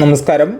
നമസ്കാരം.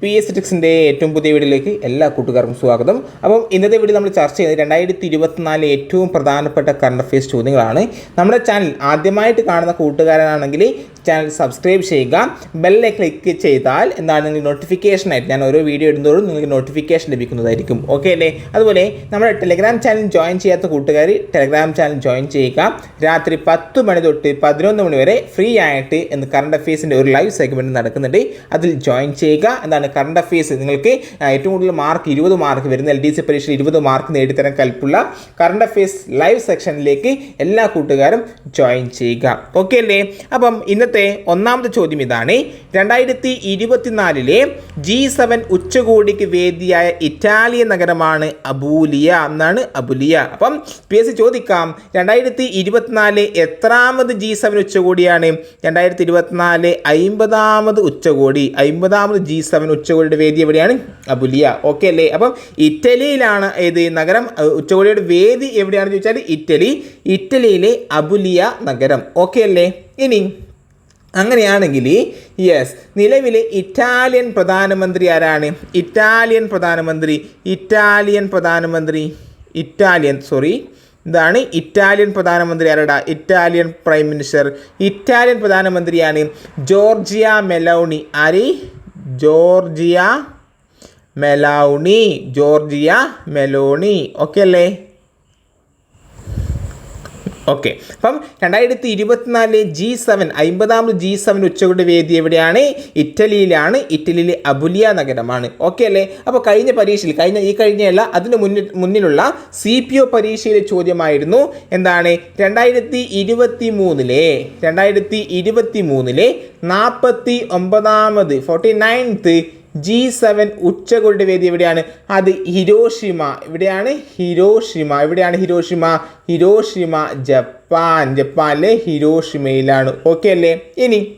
P S ടിക്സിന്റെ ഏറ്റവും പുതിയ വീഡിയോയിലേക്ക് എല്ലാ കൂട്ടുകാർക്കും സ്വാഗതം. അപ്പം ഇന്നത്തെ വീഡിയോ നമ്മൾ ചർച്ച ചെയ്യുന്നത് രണ്ടായിരത്തി ഇരുപത്തിനാലിലെ ഏറ്റവും പ്രധാനപ്പെട്ട കറണ്ട് അഫയേഴ്സ് ചോദ്യങ്ങളാണ്. നമ്മുടെ ചാനൽ ആദ്യമായിട്ട് കാണുന്ന കൂട്ടുകാരനാണെങ്കിൽ ചാനൽ സബ്സ്ക്രൈബ് ചെയ്യുക. ബെല്ലെ ക്ലിക്ക് ചെയ്താൽ എന്താണ്? നിങ്ങൾക്ക് നോട്ടിഫിക്കേഷൻ ആയിട്ട് ഞാൻ ഓരോ വീഡിയോ ഇടുന്നതോടും നിങ്ങൾക്ക് നോട്ടിഫിക്കേഷൻ ലഭിക്കുന്നതായിരിക്കും. ഓക്കെ അല്ലേ? അതുപോലെ നമ്മുടെ ടെലിഗ്രാം ചാനൽ ജോയിൻ ചെയ്യാത്ത കൂട്ടുകാർ ടെലിഗ്രാം ചാനൽ ജോയിൻ ചെയ്യുക. രാത്രി പത്ത് മണി തൊട്ട് പതിനൊന്ന് മണി വരെ ഫ്രീ ആയിട്ട് എന്ന് കറണ്ട് അഫയേഴ്സിന്റെ ഒരു ലൈവ് സെഗ്മെന്റ് നടക്കുന്നുണ്ട്. അതിൽ ജോയിൻ ചെയ്യുക. എന്താണ്? കറണ്ട് അഫയേഴ്സ് നിങ്ങൾക്ക് ഏറ്റവും കൂടുതൽ മാർക്ക് ഇരുപത് മാർക്ക് വരുന്ന എൽ ഡി സി പരീക്ഷയിൽ ഇരുപത് മാർക്ക് നേടിത്തരാൻ കൽപ്പുള്ള കറണ്ട് അഫയേഴ്സ് ലൈവ് സെക്ഷനിലേക്ക് എല്ലാ കൂട്ടുകാരും ജോയിൻ ചെയ്യുക. ഓക്കെ അല്ലേ? അപ്പം ഇന്നത്തെ ഒന്നാമത്തെ ചോദ്യം ഇതാണ്. രണ്ടായിരത്തി ഇരുപത്തിനാലിലെ ജി സെവൻ ഉച്ചകോടിക്ക് വേദിയായ ഇറ്റാലിയൻ നഗരമാണ് അബൂലിയ എന്നാണ് അബുലിയ. അപ്പം പി എസ് സി ചോദിക്കാം രണ്ടായിരത്തി ഇരുപത്തിനാല് എത്രാമത് ജി സെവൻ ഉച്ചകോടിയാണ്? രണ്ടായിരത്തി ഇരുപത്തിനാല് അയിമ്പതാമത് ഉച്ചകോടി. അയിമ്പതാമത് ജി സെവൻ ഉച്ചകോടിയുടെ വേദി എവിടെയാണ്? അബുലിയ. ഓക്കെ അല്ലേ? അപ്പം ഇറ്റലിയിലാണ് ഏത് നഗരം? ഉച്ചകോടിയുടെ വേദി എവിടെയാണെന്ന് ചോദിച്ചാൽ ഇറ്റലി. ഇറ്റലിയിലെ അബുലിയ നഗരം. ഓക്കെ അല്ലേ? ഇനി അങ്ങനെയാണെങ്കിൽ യെസ് നിലവിലെ ഇറ്റാലിയൻ പ്രധാനമന്ത്രി ആരാണ്? ഇറ്റാലിയൻ പ്രധാനമന്ത്രി ഇറ്റാലിയൻ പ്രധാനമന്ത്രി ഇറ്റാലിയൻ സോറി ഇതാണ് ഇറ്റാലിയൻ പ്രധാനമന്ത്രി ആരടാ? Italian prime minister. ഇറ്റാലിയൻ പ്രധാനമന്ത്രിയാണ് ജോർജിയ മെലൗണി. ആര്? Giorgia Meloni Giorgia Meloni. Okay അല്ലേ? ഓക്കെ അപ്പം രണ്ടായിരത്തി ഇരുപത്തിനാലിലെ ജി സെവൻ അമ്പതാമത് ജി സെവൻ ഉച്ചകോടി വേദി എവിടെയാണ്? ഇറ്റലിയിലാണ്. ഇറ്റലിയിലെ അബുലിയ നഗരമാണ്. ഓക്കെ അല്ലേ? അപ്പോൾ കഴിഞ്ഞ പരീക്ഷയിൽ കഴിഞ്ഞ ഈ കഴിഞ്ഞയല്ല അതിന് മുന്നിൽ മുന്നിലുള്ള സി പി ഒ പരീക്ഷയിലെ ചോദ്യമായിരുന്നു. എന്താണ്? രണ്ടായിരത്തി ഇരുപത്തി മൂന്നിലെ രണ്ടായിരത്തി ഇരുപത്തി മൂന്നിലെ നാൽപ്പത്തി ഒമ്പതാമത് ഫോർട്ടി നയൻത്ത് ജി സെവൻ ഉച്ചകോടിയുടെ വേദി എവിടെയാണ്? അത് ഹിരോഷിമ. ഇവിടെയാണ് ഹിരോഷിമ. എവിടെയാണ് ഹിരോഷിമ. Hiroshima Japan. ജപ്പാനിലെ ഹിരോഷിമയിലാണ്. ഓക്കെ അല്ലേ? ഇനി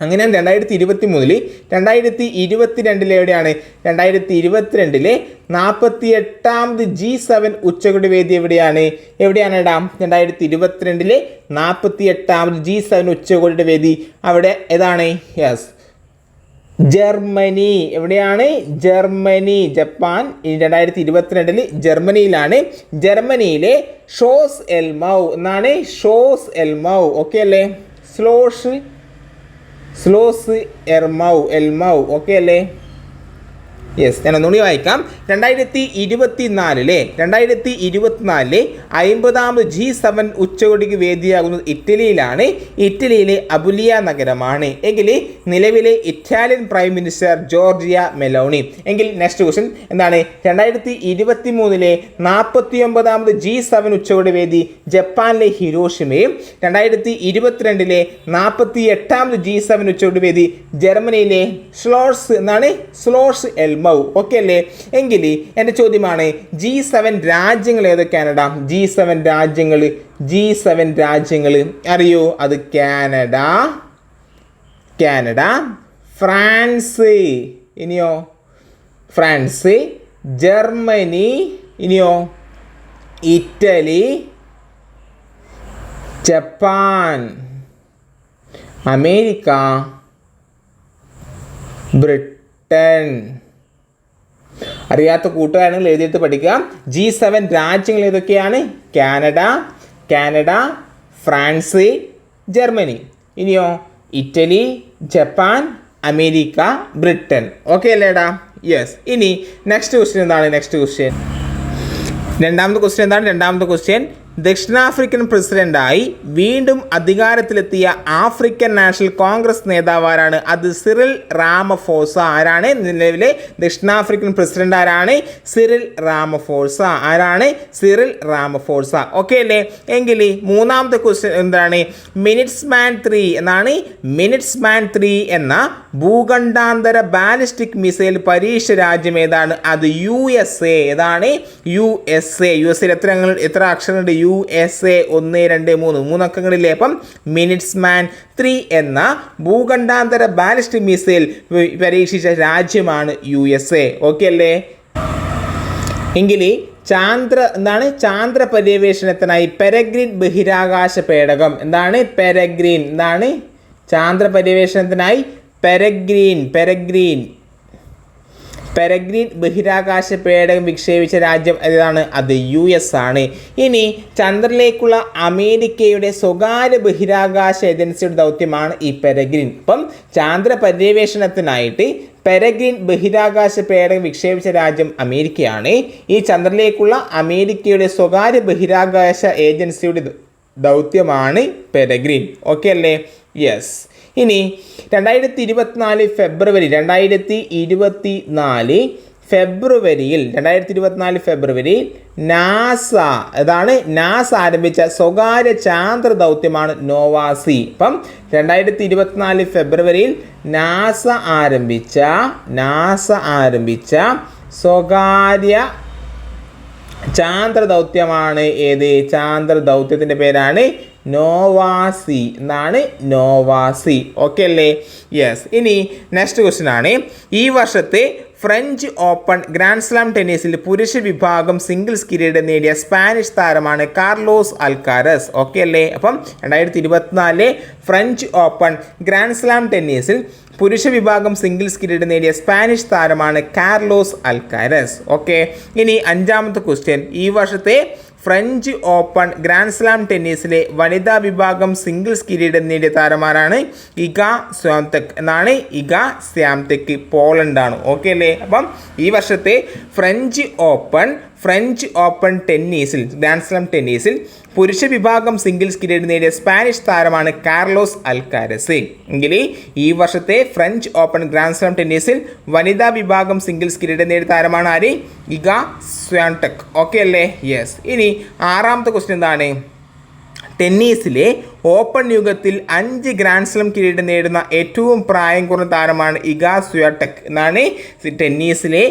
അങ്ങനെ രണ്ടായിരത്തി ഇരുപത്തി മൂന്നിൽ രണ്ടായിരത്തി ഇരുപത്തി രണ്ടിലെ എവിടെയാണ്? രണ്ടായിരത്തി ഇരുപത്തിരണ്ടിലെ നാൽപ്പത്തി എട്ടാമത് ജി സെവൻ ഉച്ചകോടി വേദി എവിടെയാണ്? എവിടെയാണ് ഇടാം രണ്ടായിരത്തി ഇരുപത്തിരണ്ടിലെ നാൽപ്പത്തി എട്ടാമത് ജി സെവൻ ഉച്ചകോടിയുടെ വേദി അവിടെ ഏതാണ്? യെസ്. ജർമ്മനി. എവിടെയാണ്? Germany Japan. രണ്ടായിരത്തി ഇരുപത്തിരണ്ടിൽ ജർമ്മനിയിലാണ്. ജർമ്മനിയിലെ ഷോസ് എൽമൗ എന്നാണ് ഷോസ് എൽമൗ ഓക്കെ അല്ലേ? Schloss Schloss Elmau Elmau. Okay അല്ലേ? യെസ് ഞാൻ ഒന്നുകൂടി വായിക്കാം. രണ്ടായിരത്തി ഇരുപത്തി നാലിലെ രണ്ടായിരത്തി ഇരുപത്തിനാലിലെ അമ്പതാമത് ജി സെവൻ ഉച്ചകോടിക്ക് വേദിയാകുന്നത് ഇറ്റലിയിലാണ്. ഇറ്റലിയിലെ അബുലിയ നഗരമാണ്. എങ്കിൽ നിലവിലെ Italian prime minister Giorgia Meloni. എങ്കിൽ നെക്സ്റ്റ് ക്വസ്റ്റൻ എന്താണ്? രണ്ടായിരത്തി ഇരുപത്തി മൂന്നിലെ നാൽപ്പത്തി ഒമ്പതാമത് ജി സെവൻ ഉച്ചകോടി വേദി ജപ്പാനിലെ ഹിരോഷിമയും രണ്ടായിരത്തി ഇരുപത്തിരണ്ടിലെ നാൽപ്പത്തി എട്ടാമത് ജി സെവൻ ഉച്ചകോടി വേദി ജർമ്മനിയിലെ സ്ലോർസ് എന്നാണ് സ്ലോർസ് എൽമൗ ഓക്കെ അല്ലേ? എങ്കിൽ എന്റെ ചോദ്യമാണ് ജി സെവൻ രാജ്യങ്ങൾ ഏതൊക്കെയാണടാ? ജി സെവൻ രാജ്യങ്ങൾ ജി സെവൻ രാജ്യങ്ങൾ. അറിയോ? അത് കാനഡ കാനഡ ഫ്രാൻസ്. ഇനിയോ? ഫ്രാൻസ് ജർമ്മനി ഇനിയോ? Italy Japan America Britain. അറിയാത്ത കൂട്ടുകാരാണെങ്കിൽ എഴുതിയിട്ട് പഠിക്കുക. ജി സെവൻ രാജ്യങ്ങൾ ഏതൊക്കെയാണ്? Canada Canada France Germany. ഇനിയോ Italy Japan America Britain. Okay അല്ലേടാ? യെസ് ഇനി നെക്സ്റ്റ് ക്വസ്റ്റ്യൻ എന്താണ്? നെക്സ്റ്റ് ക്വസ്റ്റ്യൻ രണ്ടാമത്തെ ക്വസ്റ്റ്യൻ എന്താണ്? രണ്ടാമത്തെ ക്വസ്റ്റ്യൻ ദക്ഷിണാഫ്രിക്കൻ പ്രസിഡന്റായി വീണ്ടും അധികാരത്തിലെത്തിയ ആഫ്രിക്കൻ നാഷണൽ കോൺഗ്രസ് നേതാവാരാണ് അത് സിറിൽ റാമഫോസ ആരാണ്? നിലവിലെ ദക്ഷിണാഫ്രിക്കൻ പ്രസിഡന്റ് ആരാണ്? സിറിൽ റാമഫോസ ആരാണ്? സിറിൽ റാമഫോസ ഓക്കെ അല്ലേ? എങ്കിൽ മൂന്നാമത്തെ ക്വസ്റ്റ്യൻ എന്താണ്? മിനിറ്റ്സ് മാൻ ത്രീ എന്നാണ് മിനിറ്റ്സ് മാൻ ത്രീ എന്ന ഭൂഖണ്ഡാന്തര ബാലിസ്റ്റിക് മിസൈൽ പരീക്ഷ രാജ്യം ഏതാണ്? അത് യു എസ് എ. ഏതാണ്? U S A. U S എത്ര എത്ര അക്ഷരമുണ്ട് യു എസ് എ ഒന്ന് രണ്ട് മൂന്ന് മൂന്നക്കങ്ങളിലെ അപ്പം മിനിറ്റ്സ് മാൻ ത്രീ എന്ന ഭൂഖണ്ഡാന്തര ബാലിസ്റ്റിക് മിസൈൽ പരീക്ഷിച്ച രാജ്യമാണ് യു എസ് എ. ഓക്കെ അല്ലേ? എങ്കിൽ ചാന്ദ്ര എന്താണ്? ചാന്ദ്ര പര്യവേഷണത്തിനായി പെരഗ്രീൻ ബഹിരാകാശ പേടകം. എന്താണ്? പെരഗ്രീൻ. എന്താണ്? ചാന്ദ്ര പര്യവേഷണത്തിനായി പെരഗ്രീൻ പെരഗ്രീൻ. പെരഗ്രീൻ ബഹിരാകാശ പേടകം വിക്ഷേപിച്ച രാജ്യം ഏതാണ്? അത് യു എസ് ആണ്. ഇനി ചന്ദ്രനിലേക്കുള്ള അമേരിക്കയുടെ സ്വകാര്യ ബഹിരാകാശ ഏജൻസിയുടെ ദൗത്യമാണ് ഈ പെരഗ്രീൻ. അപ്പം ചാന്ദ്ര പര്യവേഷണത്തിനായിട്ട് പെരഗ്രീൻ ബഹിരാകാശ പേടകം വിക്ഷേപിച്ച രാജ്യം അമേരിക്കയാണ്. ഈ ചന്ദ്രനിലേക്കുള്ള അമേരിക്കയുടെ സ്വകാര്യ ബഹിരാകാശ ഏജൻസിയുടെ ദൗത്യമാണ് പെരഗ്രീൻ. ഓക്കെ അല്ലേ? യെസ്. ഇനി രണ്ടായിരത്തി ഇരുപത്തിനാല് ഫെബ്രുവരി രണ്ടായിരത്തി ഇരുപത്തി നാല് ഫെബ്രുവരിയിൽ രണ്ടായിരത്തി ഇരുപത്തിനാല് ഫെബ്രുവരി നാസ അതാണ് നാസ ആരംഭിച്ച സ്വകാര്യ ചാന്ദ്ര ദൗത്യമാണ് നോവാസി. ഇപ്പം രണ്ടായിരത്തി ഇരുപത്തിനാല് ഫെബ്രുവരിയിൽ നാസ ആരംഭിച്ച നാസ ആരംഭിച്ച സ്വകാര്യ ചാന്ദ്ര ദൗത്യമാണ് ഏത്? ചാന്ദ്ര ദൗത്യത്തിന്റെ പേരാണ് നോവാസി. എന്നാണ് നോവാസി. ഓക്കെ അല്ലേ? യെസ് ഇനി നെക്സ്റ്റ് ക്വസ്റ്റ്യൻ ആണ്. ഈ വർഷത്തെ ഫ്രഞ്ച് ഓപ്പൺ ഗ്രാൻഡ് സ്ലാം ടെന്നീസിൽ പുരുഷ വിഭാഗം സിംഗിൾസ് കിരീടം നേടിയ സ്പാനിഷ് താരമാണ് കാർലോസ് അൽക്കാരസ്. ഓക്കെ അല്ലേ? അപ്പം രണ്ടായിരത്തി ഇരുപത്തിനാലിലെ ഫ്രഞ്ച് ഓപ്പൺ ഗ്രാൻഡ് സ്ലാം ടെന്നീസിൽ പുരുഷ വിഭാഗം സിംഗിൾസ് കിരീടം നേടിയ സ്പാനിഷ് താരമാണ് കാർലോസ് അൽക്കാരസ്. ഓക്കെ ഇനി അഞ്ചാമത്തെ ക്വസ്റ്റ്യൻ ഈ വർഷത്തെ ഫ്രഞ്ച് ഓപ്പൺ ഗ്രാൻഡ് സ്ലാം ടെന്നീസിലെ വനിതാ വിഭാഗം സിംഗിൾസ് കിരീടം നേടിയ താരമാരാണ് ഇഗ സ്വാംതെക് എന്നാണ് ഇഗ സ്യാംതെക് പോളണ്ടാണ്. ഓക്കെ അല്ലേ? അപ്പം ഈ വർഷത്തെ ഫ്രഞ്ച് ഓപ്പൺ ഫ്രഞ്ച് ഓപ്പൺ ടെന്നീസിൽ ഗ്രാൻഡ് സ്ലാം ടെന്നീസിൽ പുരുഷ വിഭാഗം സിംഗിൾസ് കിരീടം നേടിയ സ്പാനിഷ് താരമാണ് കാർലോസ് അൽക്കാരസ്. എങ്കിൽ ഈ വർഷത്തെ ഫ്രഞ്ച് ഓപ്പൺ ഗ്രാൻഡ്സ്ലാം ടെന്നീസിൽ വനിതാ വിഭാഗം സിംഗിൾസ് കിരീടം നേടിയ താരമാണ് ആര്? Iga Swiatek. ഓക്കെ അല്ലേ? യെസ് ഇനി ആറാമത്തെ ക്വസ്റ്റ്യൻ എന്താണ്? ടെന്നീസിലെ ഓപ്പൺ യുഗത്തിൽ അഞ്ച് ഗ്രാൻഡ് സ്ലം കിരീടം നേടുന്ന ഏറ്റവും പ്രായം കുറഞ്ഞ താരമാണ് ഇഗാ സ്വിയാടെക് എന്നാണ് ടെന്നീസിലെ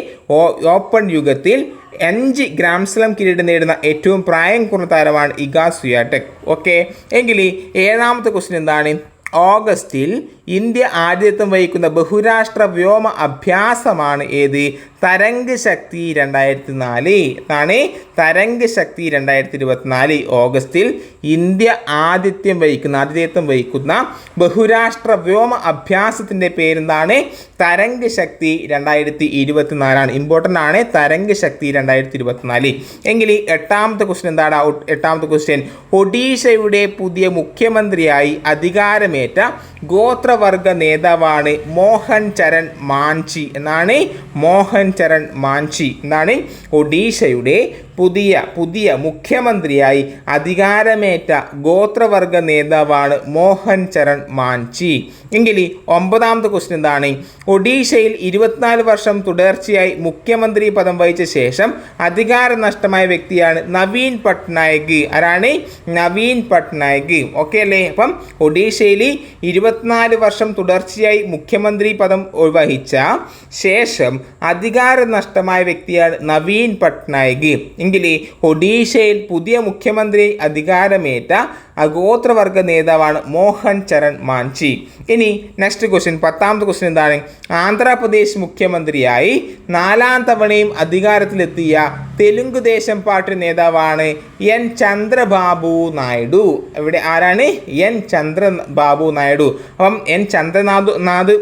ഓപ്പൺ യുഗത്തിൽ അഞ്ച് ഗ്രാൻഡ് സ്ലം കിരീടം നേടുന്ന ഏറ്റവും പ്രായം കുറഞ്ഞ താരമാണ് ഇഗാ സ്വിയാടെക് ഓക്കെ? എങ്കിൽ ഏഴാമത്തെ ക്വസ്റ്റ്യൻ എന്താണ്? ഓഗസ്റ്റിൽ ഇന്ത്യ ആദ്യത്വം വഹിക്കുന്ന ബഹുരാഷ്ട്ര വ്യോമ അഭ്യാസമാണ് ഏത്? തരംഗ് ശക്തി രണ്ടായിരത്തി നാല് എന്നാണ് തരംഗ് ശക്തി രണ്ടായിരത്തി ഇരുപത്തിനാല് ഓഗസ്റ്റിൽ ഇന്ത്യ ആതിഥ്യം വഹിക്കുന്ന ആതിഥേയത്വം വഹിക്കുന്ന ബഹുരാഷ്ട്ര വ്യോമ അഭ്യാസത്തിന്റെ പേരെന്താണ്? തരംഗ് ശക്തി രണ്ടായിരത്തി ഇരുപത്തിനാലാണ് ഇമ്പോർട്ടന്റ് ആണ് തരംഗ് ശക്തി രണ്ടായിരത്തി ഇരുപത്തിനാല് എങ്കിൽ എട്ടാമത്തെ ക്വസ്റ്റ്യൻ എന്താണ്? എട്ടാമത്തെ ക്വസ്റ്റ്യൻ ഒഡീഷയുടെ പുതിയ മുഖ്യമന്ത്രിയായി അധികാരമേറ്റ ഗോത്രവർഗ നേതാവാണ് മോഹൻ ചരൺ മാഞ്ചി എന്നാണ് മോഹൻ ചരൺ മാഞ്ചി എന്നാണ് ഒഡീഷയുടെ പുതിയ പുതിയ മുഖ്യമന്ത്രിയായി അധികാരമേറ്റ ഗോത്രവർഗ നേതാവാണ് മോഹൻ ചരൺ മാഞ്ചി. എങ്കിൽ ഈ ഒമ്പതാമത്തെ ക്വസ്റ്റ്യൻ എന്താണ്? ഒഡീഷയിൽ ഇരുപത്തിനാല് വർഷം തുടർച്ചയായി മുഖ്യമന്ത്രി പദം വഹിച്ച ശേഷം അധികാര നഷ്ടമായ വ്യക്തിയാണ് നവീൻ പട്നായക്. ആരാണ്? നവീൻ പട്നായക്. ഓക്കെ അല്ലേ? അപ്പം ഒഡീഷയിൽ ഇരുപത്തിനാല് വർഷം തുടർച്ചയായി മുഖ്യമന്ത്രി പദം വഹിച്ച ശേഷം അധികാര നഷ്ടമായ വ്യക്തിയാണ് നവീൻ പട്നായക്. എങ്കിൽ ഒഡീഷയിൽ പുതിയ മുഖ്യമന്ത്രി അധികാരമേറ്റ അഗോത്രവർഗ നേതാവാണ് മോഹൻ ചരൺ മാഞ്ചി. ഇനി നെക്സ്റ്റ് ക്വസ്റ്റ്യൻ പത്താമത്തെ ക്വസ്റ്റ്യൻ എന്താണ്? ആന്ധ്രാപ്രദേശ് മുഖ്യമന്ത്രിയായി നാലാം തവണയും അധികാരത്തിലെത്തിയ തെലുങ്ക് ദേശം പാർട്ടി നേതാവാണ് എൻ ചന്ദ്രബാബു നായിഡു. ഇവിടെ ആരാണ്? എൻ ചന്ദ്രബാബു നായിഡു. അപ്പം എൻ ചന്ദ്രനാഥ് നാഥ്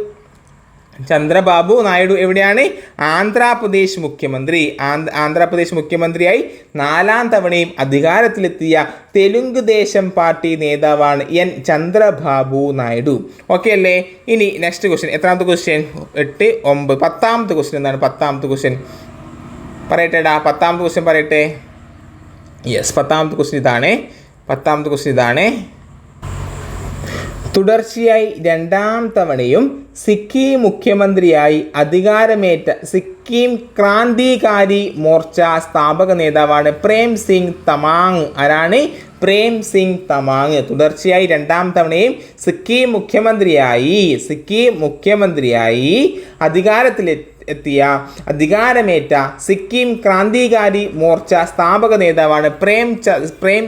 ചന്ദ്രബാബു നായിഡു എവിടെയാണ്? ആന്ധ്രാപ്രദേശ് മുഖ്യമന്ത്രി. ആന്ധ്രാപ്രദേശ് മുഖ്യമന്ത്രിയായി നാലാം തവണയും അധികാരത്തിലെത്തിയ തെലുങ്ക് ദേശം പാർട്ടി നേതാവാണ് എൻ ചന്ദ്രബാബു നായിഡു. ഓക്കെ അല്ലേ? ഇനി നെക്സ്റ്റ് ക്വസ്റ്റ്യൻ എത്രാമത്തെ ക്വസ്റ്റ്യൻ എട്ട് ഒമ്പത്. പത്താമത്തെ ക്വസ്റ്റ്യൻ എന്താണ്? പത്താമത്തെ ക്വസ്റ്റ്യൻ പറയട്ടെടാ. പത്താമത്തെ ക്വസ്റ്റ്യൻ പറയട്ടെ? യെസ് പത്താമത്തെ ക്വസ്റ്റ്യൻ ഇതാണ്. പത്താമത്തെ ക്വസ്റ്റ്യൻ ഇതാണ്. തുടർച്ചയായി രണ്ടാം തവണയും സിക്കിം മുഖ്യമന്ത്രിയായി അധികാരമേറ്റ സിക്കിം ക്രാന്തികാരി മോർച്ച സ്ഥാപക നേതാവാണ് പ്രേം സിംഗ് തമാങ്. ആരാണ്? പ്രേം സിംഗ് തമാങ്. തുടർച്ചയായി രണ്ടാം തവണയും സിക്കിം മുഖ്യമന്ത്രിയായി. സിക്കിം മുഖ്യമന്ത്രിയായി. അധികാരത്തിലെ എത്തിയ അധികാരമേറ്റ സിക്കിം ക്രാന്തികാരി മോർച്ച സ്ഥാപക നേതാവാണ് പ്രേം ച പ്രേം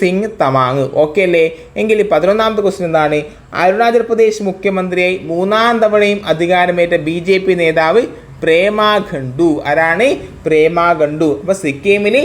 സിംഗ് തമാങ്. ഓക്കെ അല്ലേ? എങ്കിൽ പതിനൊന്നാമത്തെ ക്വസ്റ്റ്യൻ എന്താണ്? അരുണാചൽ പ്രദേശ് മുഖ്യമന്ത്രിയായി മൂന്നാം തവണയും അധികാരമേറ്റ ബി നേതാവ് പ്രേമാഖണ്ഡു ആരാണ്? പ്രേമാഖണ്ഡു അപ്പോൾ സിക്കിമിൽ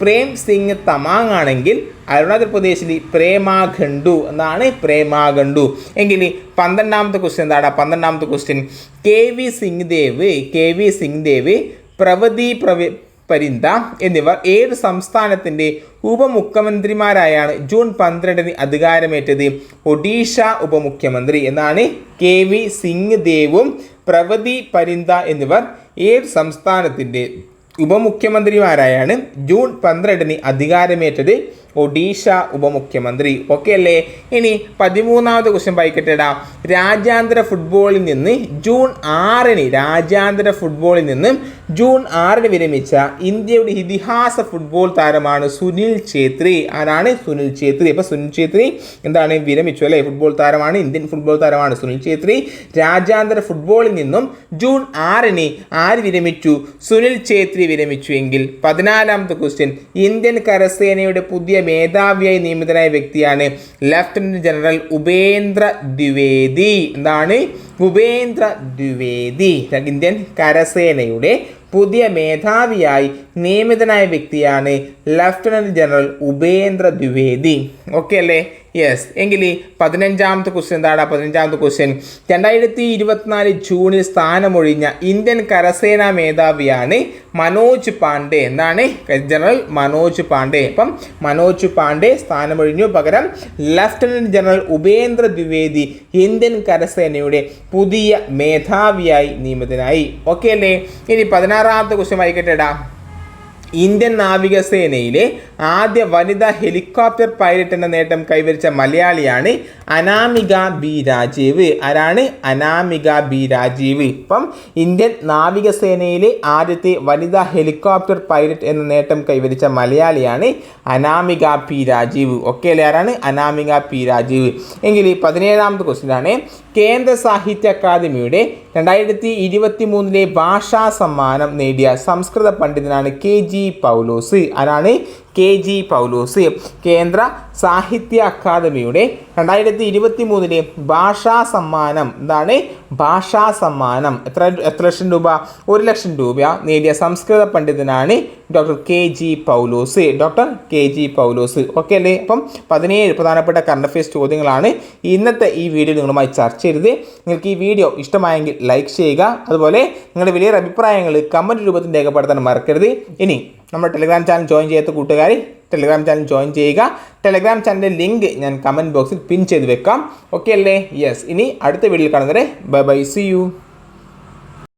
പ്രേം സിംഗ് തമാങ് ആണെങ്കിൽ അരുണാചൽ പ്രദേശിൽ പ്രേമാഖണ്ഡു എന്നാണ് പ്രേമാഖണ്ഡു എങ്കിൽ പന്ത്രണ്ടാമത്തെ ക്വസ്റ്റ്യൻ എന്താണ് പന്ത്രണ്ടാമത്തെ question K V Singh Deo K V Singh Deo Pravati പ്രവി പരിന്ത എന്നിവർ ഏത് സംസ്ഥാനത്തിന്റെ ഉപമുഖ്യമന്ത്രിമാരായാണ് ജൂൺ പന്ത്രണ്ടിന് അധികാരമേറ്റത്? ഒഡീഷ ഉപമുഖ്യമന്ത്രി എന്നാണ് കെ വി സിംഗ് ദേവും പ്രവതി പരിന്ത എന്നിവർ ഏഴ് സംസ്ഥാനത്തിന്റെ ഉപമുഖ്യമന്ത്രിമാരായാണ്? ജൂൺ പന്ത്രണ്ടിന് അധികാരമേറ്റത് ഒഡീഷ ഉപമുഖ്യമന്ത്രി. ഓക്കെ അല്ലേ? ഇനി പതിമൂന്നാമത്തെ ക്വസ്റ്റ്യൻ വായിക്കട്ടെടാ രാജ്യാന്തര ഫുട്ബോളിൽ നിന്ന് ജൂൺ ആറിന് രാജ്യാന്തര ഫുട്ബോളിൽ നിന്നും ജൂൺ ആറിന് വിരമിച്ച ഇന്ത്യയുടെ ഇതിഹാസ ഫുട്ബോൾ താരമാണ് സുനിൽ ഛേത്രി. ആരാണ്? സുനിൽ ഛേത്രി. അപ്പോൾ സുനിൽ ഛേത്രി എന്താണ്? വിരമിച്ചു അല്ലേ? ഫുട്ബോൾ താരമാണ് ഇന്ത്യൻ ഫുട്ബോൾ താരമാണ് സുനിൽ ഛേത്രി. രാജ്യാന്തര ഫുട്ബോളിൽ നിന്നും ജൂൺ ആറിന് ആര് വിരമിച്ചു? സുനിൽ ഛേത്രി വിരമിച്ചു എങ്കിൽ. പതിനാലാമത്തെ ക്വസ്റ്റ്യൻ ഇന്ത്യൻ കരസേനയുടെ പുതിയ മേധാവിയായി നിയമിതനായ വ്യക്തിയാണ് ലഫ്റ്റനന്റ് ജനറൽ ഉപേന്ദ്ര ദ്വിവേദി. എന്താണ്? ഉപേന്ദ്ര ദ്വിവേദി. ഇന്ത്യൻ കരസേനയുടെ പുതിയ മേധാവിയായി നിയമിതനായ വ്യക്തിയാണ് lieutenant general Upendra Dwivedi. Okay അല്ലേ? യെസ് എങ്കിൽ പതിനഞ്ചാമത്തെ ക്വസ്റ്റ്യൻ എന്താണ്? പതിനഞ്ചാമത്തെ ക്വസ്റ്റ്യൻ രണ്ടായിരത്തി ഇരുപത്തിനാല് ജൂണിൽ സ്ഥാനമൊഴിഞ്ഞ ഇന്ത്യൻ കരസേനാ മേധാവിയാണ് മനോജ് പാണ്ഡെ. എന്നാണ് ജനറൽ മനോജ് പാണ്ഡെ. അപ്പം മനോജ് പാണ്ഡെ സ്ഥാനമൊഴിഞ്ഞു. പകരം lieutenant general Upendra Dwivedi Indian കരസേനയുടെ പുതിയ മേധാവിയായി നിയമിതനായി. ഓക്കെ അല്ലേ? ഇനി പതിനാറാമത്തെ ക്വസ്റ്റ്യൻ വായിക്കട്ടെടാ ഇന്ത്യൻ നാവികസേനയിലെ ആദ്യ വനിതാ ഹെലികോപ്റ്റർ പൈലറ്റ് എന്ന നേട്ടം കൈവരിച്ച മലയാളിയാണ് അനാമിക ബി രാജീവ്. ആരാണ് അനാമിക ബി രാജീവ്? ഇപ്പം ഇന്ത്യൻ നാവികസേനയിലെ ആദ്യത്തെ വനിതാ ഹെലികോപ്റ്റർ പൈലറ്റ് എന്ന നേട്ടം കൈവരിച്ച മലയാളിയാണ് അനാമിക പി രാജീവ്. ഓക്കെ അല്ലേ? ആരാണ് അനാമിക പി രാജീവ്? എങ്കിൽ പതിനേഴാമത്തെ ക്വസ്റ്റ്യൻ ആണ് കേന്ദ്ര സാഹിത്യ അക്കാദമിയുടെ രണ്ടായിരത്തി ഇരുപത്തി മൂന്നിലെ ഭാഷാ സമ്മാനം നേടിയ സംസ്കൃത പണ്ഡിതനാണ് കെ ജി പൗലോസ്. ആരാണ്? കെ ജി പൗലോസ് കേന്ദ്ര സാഹിത്യ അക്കാദമിയുടെ രണ്ടായിരത്തി ഇരുപത്തി മൂന്നിലെ ഭാഷാ സമ്മാനം. എന്താണ് ഭാഷാ സമ്മാനം. എത്ര എത്ര ലക്ഷം രൂപ? ഒരു ലക്ഷം രൂപ നേടിയ സംസ്കൃത പണ്ഡിതനാണ് doctor K G Paulose. Doctor K G Paulose. Okay അല്ലേ? അപ്പം പതിനേഴ് പ്രധാനപ്പെട്ട കറണ്ട് അഫയേഴ്സ് ചോദ്യങ്ങളാണ് ഇന്നത്തെ ഈ വീഡിയോ നിങ്ങളുമായി ചർച്ച ചെയ്തത്. നിങ്ങൾക്ക് ഈ വീഡിയോ ഇഷ്ടമായെങ്കിൽ ലൈക്ക് ചെയ്യുക. അതുപോലെ നിങ്ങളുടെ വലിയ അഭിപ്രായങ്ങൾ കമന്റ് രൂപത്തിൽ രേഖപ്പെടുത്താൻ മറക്കരുത്. ഇനി നമ്മുടെ ടെലിഗ്രാം ചാനൽ ജോയിൻ ചെയ്യാത്ത കൂട്ടുകാരി ടെലിഗ്രാം ചാനൽ ജോയിൻ ചെയ്യുക. ടെലിഗ്രാം ചാനലിന്റെ ലിങ്ക് ഞാൻ കമന്റ് ബോക്സിൽ പിൻ ചെയ്ത് വെക്കാം. ഓക്കെ അല്ലേ? യെസ് ഇനി അടുത്ത വീഡിയോയിൽ കാണുന്നവരെ ബൈ ബൈ സി യു